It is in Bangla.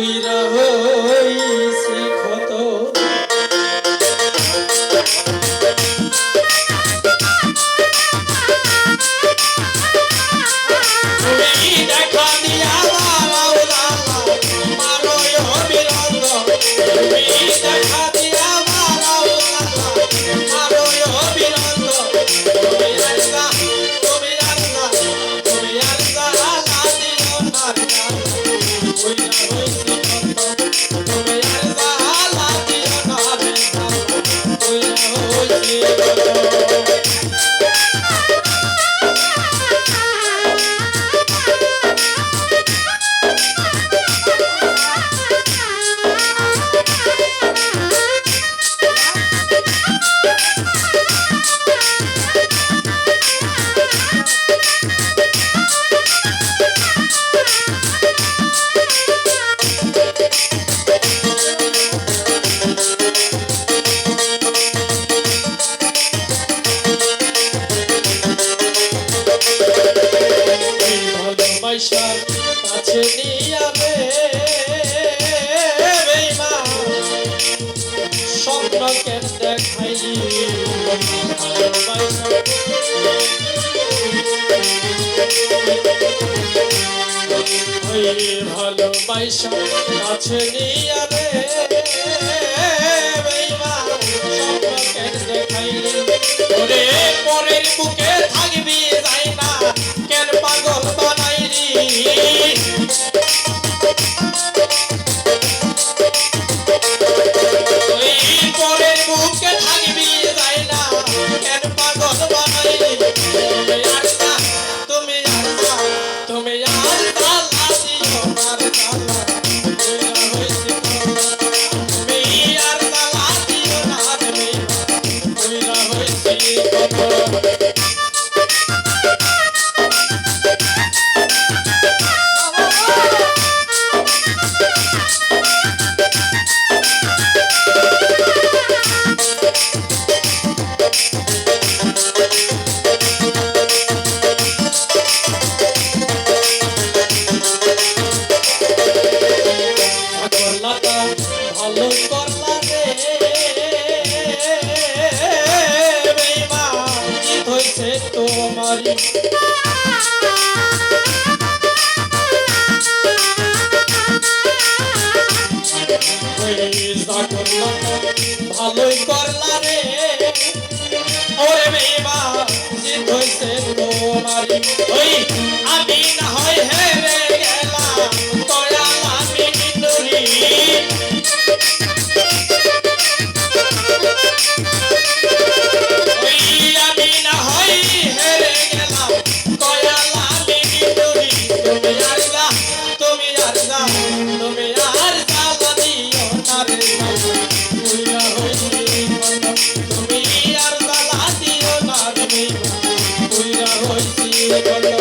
we the can দেখাই ভালোবাসা আছে নিয়া রে দেখাইলি ভালোই করলা রে। ওরে বেবা জিত হইছে তোমারি ওই আমি চন্দ্র